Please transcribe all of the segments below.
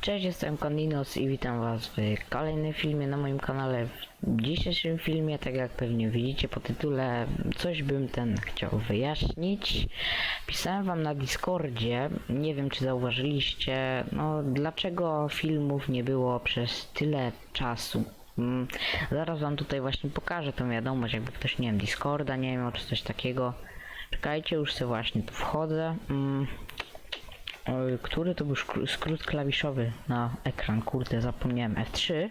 Cześć, jestem Kondinos i witam was w kolejnym filmie na moim kanale. W dzisiejszym filmie, tak jak pewnie widzicie po tytule, coś bym ten chciał wyjaśnić. Pisałem wam na Discordzie, nie wiem czy zauważyliście, no dlaczego filmów nie było przez tyle czasu. Mm, Zaraz wam tutaj właśnie pokażę tą wiadomość, jakby ktoś nie wiem, Discorda nie miał czy coś takiego. Czekajcie, już sobie właśnie tu wchodzę. Mm. Który to był skrót klawiszowy na ekran? Kurde, zapomniałem. F3.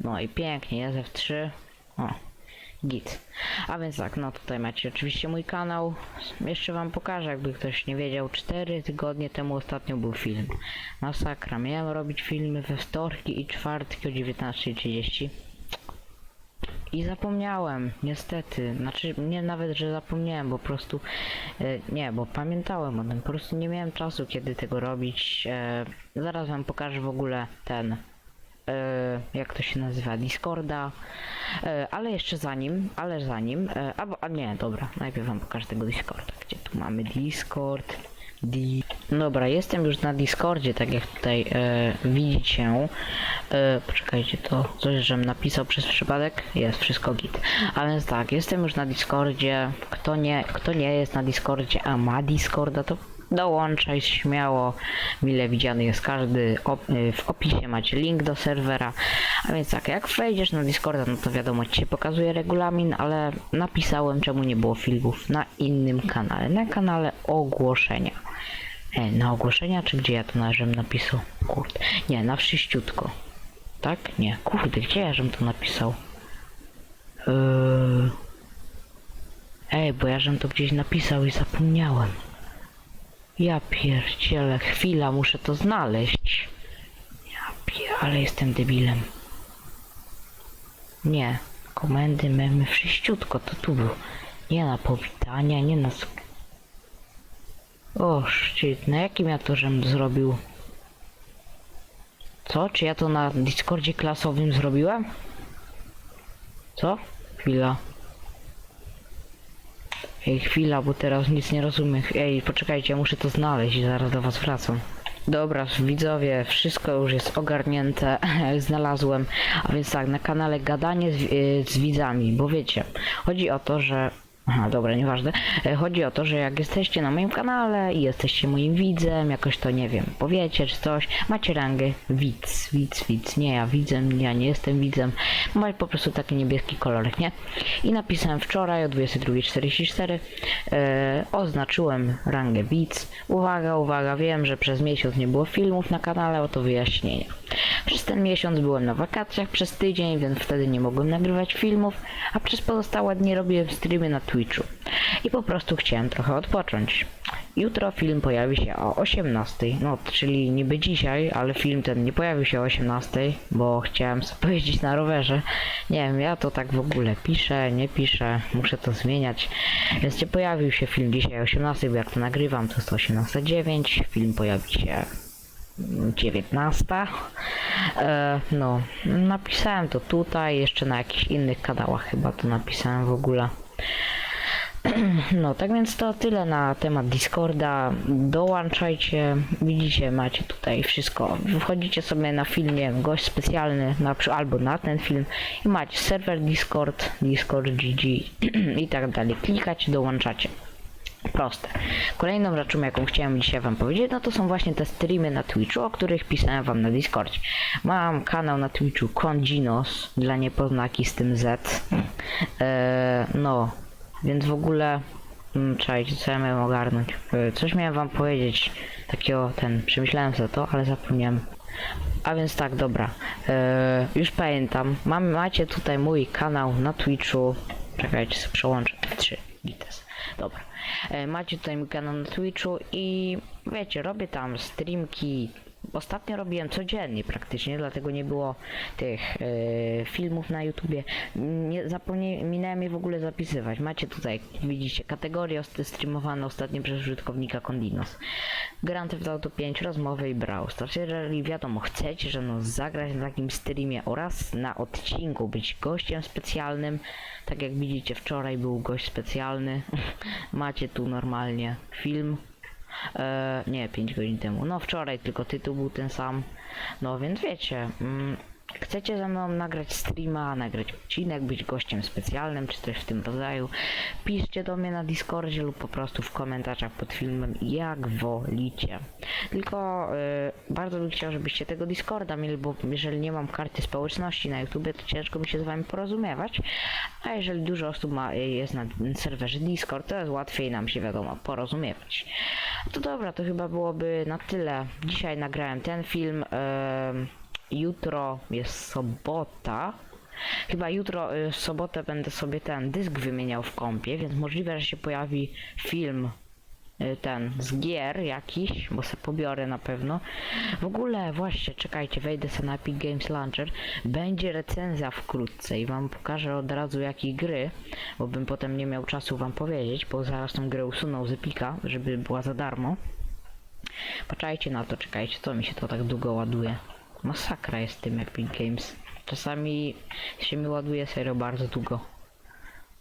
No i pięknie, jest F3. O, git. A więc tak, no tutaj macie oczywiście mój kanał. Jeszcze wam pokażę, jakby ktoś nie wiedział. 4 tygodnie temu ostatnio był film. Masakra. Miałem robić filmy we wtorki i czwartki o 19.30. I zapomniałem, niestety. Znaczy, nie nawet, że zapomniałem, bo po prostu. E, nie, bo pamiętałem o tym. Po prostu nie miałem czasu, kiedy tego robić. E, zaraz wam pokażę w ogóle ten. E, jak to się nazywa? Discorda. E, ale jeszcze zanim, ale zanim. E, albo, a nie, dobra, najpierw wam pokażę tego Discorda. Gdzie tu mamy Discord? Di Dobra, jestem już na Discordzie, tak jak tutaj e, widzicie. E, poczekajcie, to coś, żem napisał przez przypadek? Jest, wszystko git. A więc tak, jestem już na Discordzie. Kto nie, kto nie jest na Discordzie, a ma Discorda, to dołączaj śmiało. Mile widziany jest każdy. Y, w opisie macie link do serwera. A więc tak, jak wejdziesz na Discorda, no to wiadomo, ci się pokazuje regulamin, ale napisałem, czemu nie było filmów na innym kanale. Na kanale ogłoszenia. E, na ogłoszenia, czy gdzie ja to na żem napisał? Kurde. Nie, na wszyściutko. Tak? Nie. Kurde, gdzie ja żem to napisał? Yy... Ej, bo ja żem to gdzieś napisał i zapomniałem. Ja pierdzielę, chwila, muszę to znaleźć. Ja pier... ale jestem debilem. Nie. Komendy, memy, wszyściutko, to tu był. Nie na powitania, nie na... O, shit, na jakim ja to żem zrobił? Co? Czy ja to na Discordzie klasowym zrobiłem? Co? Chwila. Ej, chwila, bo teraz nic nie rozumiem. Ej, poczekajcie, ja muszę to znaleźć i zaraz do was wracam. Dobra, widzowie, wszystko już jest ogarnięte, znalazłem. A więc tak, na kanale gadanie z, y, z widzami, bo wiecie, chodzi o to, że... Aha, dobra, nieważne. E, Chodzi o to, że jak jesteście na moim kanale i jesteście moim widzem, jakoś to nie wiem, powiecie czy coś, macie rangę widz, widz, widz, nie ja widzem, ja nie jestem widzem, macie po prostu taki niebieski kolorek, nie? I napisałem wczoraj o 22.44, e, oznaczyłem rangę widz. Uwaga, uwaga, wiem, że przez miesiąc nie było filmów na kanale, oto wyjaśnienia. Ten miesiąc byłem na wakacjach przez tydzień, więc wtedy nie mogłem nagrywać filmów, a przez pozostałe dni robiłem streamy na Twitchu. I po prostu chciałem trochę odpocząć. Jutro film pojawi się o 18, no czyli niby dzisiaj, ale film ten nie pojawi się o 18, bo chciałem sobie pojeździć na rowerze. Nie wiem, ja to tak w ogóle piszę, nie piszę, muszę to zmieniać. Więc nie pojawił się film dzisiaj o 18, bo jak to nagrywam to jest 18.09, film pojawi się 19. E, no, napisałem to tutaj, jeszcze na jakichś innych kanałach chyba to napisałem w ogóle. No, tak więc to tyle na temat Discorda. Dołączajcie, widzicie, macie tutaj wszystko. Wchodzicie sobie na filmie gość specjalny, na, albo na ten film i macie serwer Discord, Discord GG i tak dalej. Klikacie, dołączacie. Proste. Kolejną rzeczą, jaką chciałem dzisiaj wam powiedzieć, no to są właśnie te streamy na Twitchu, o których pisałem wam na Discordzie. Mam kanał na Twitchu Kondinos, dla niepoznaki z tym Z. Eee, no, więc w ogóle... Mm, czekajcie, co ja miałem ogarnąć? Eee, coś miałem wam powiedzieć, takiego, ten, przemyślałem sobie to, ale zapomniałem. A więc tak, dobra. Eee, już pamiętam. Mam, macie tutaj mój kanał na Twitchu. Czekajcie, przełączę. F3. Gites. Dobra. E, macie tutaj mój kanał na Twitchu i wiecie, robię tam streamki. Ostatnio robiłem codziennie praktycznie, dlatego nie było tych e, filmów na YouTubie. Nie zapomniałem, je w ogóle zapisywać. Macie tutaj, widzicie, kategorie streamowane ostatnio przez użytkownika Condinos. Grand Theft Auto 5, rozmowy i Brawl Stars. Jeżeli wiadomo, chcecie, że no zagrać na takim streamie oraz na odcinku być gościem specjalnym, tak jak widzicie wczoraj był gość specjalny, macie tu normalnie film E, nie, 5 godzin temu. No wczoraj tylko tytuł był ten sam. No więc wiecie, mm, chcecie ze mną nagrać streama, nagrać odcinek, być gościem specjalnym, czy coś w tym rodzaju, piszcie do mnie na Discordzie lub po prostu w komentarzach pod filmem, jak wolicie. Tylko e, bardzo bym chciał, żebyście tego Discorda mieli, bo jeżeli nie mam karty społeczności na YouTubie, to ciężko mi się z wami porozumiewać. A jeżeli dużo osób ma, jest na serwerze Discord, to jest łatwiej nam się wiadomo porozumiewać. To dobra, to chyba byłoby na tyle. Dzisiaj nagrałem ten film. jutro jest sobota. Chyba jutro, y, w sobotę będę sobie ten dysk wymieniał w kompie, więc możliwe, że się pojawi film ten z gier jakiś, bo se pobiorę na pewno. W ogóle właśnie, czekajcie, wejdę sobie na Epic Games Launcher. Będzie recenzja wkrótce i wam pokażę od razu jakiej gry, bo bym potem nie miał czasu wam powiedzieć, bo zaraz tą grę usunął z Epika, żeby była za darmo. Patrzajcie na to, czekajcie, co mi się to tak długo ładuje. Masakra jest tym Epic Games. Czasami się mi ładuje serio bardzo długo.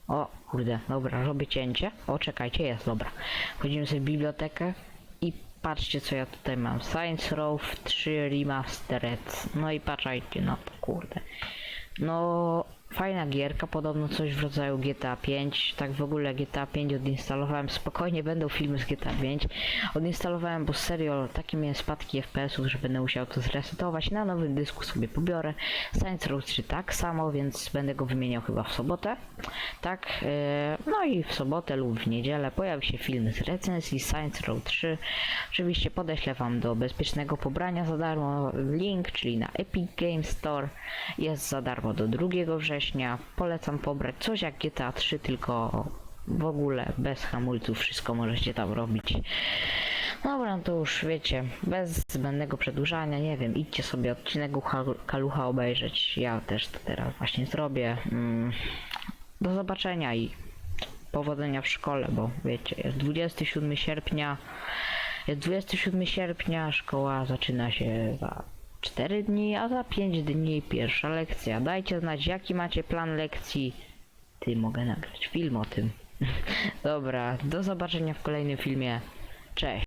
O, kurde, dobra, robię cięcie. O, czekajcie, jest, dobra. Wchodzimy sobie w bibliotekę i patrzcie co ja tutaj mam. Science Row 3 Remastered. No i patrzajcie na to, kurde. No, fajna gierka, podobno coś w rodzaju GTA 5. Tak w ogóle GTA 5 odinstalowałem. Spokojnie będą filmy z GTA 5. Odinstalowałem, bo serio takie miałem spadki FPS-ów, że będę musiał to zresetować. Na nowym dysku sobie pobiorę. Science Row 3 tak samo, więc będę go wymieniał chyba w sobotę. Tak, e, no i w sobotę lub w niedzielę pojawi się film z recenzji Science Row 3. Oczywiście podeślę wam do bezpiecznego pobrania za darmo link, czyli na Epic Games Store. Jest za darmo do 2 września. Polecam pobrać coś jak GTA 3, tylko w ogóle bez hamulców wszystko możecie tam robić. Dobra, no to już wiecie, bez zbędnego przedłużania, nie wiem, idźcie sobie odcinek Kalucha obejrzeć. Ja też to teraz właśnie zrobię. Mm, do zobaczenia i powodzenia w szkole, bo wiecie, jest 27 sierpnia. Jest 27 sierpnia, szkoła zaczyna się za 4 dni, a za 5 dni pierwsza lekcja. Dajcie znać, jaki macie plan lekcji. Ty, mogę nagrać film o tym. Dobra, do zobaczenia w kolejnym filmie. Cześć.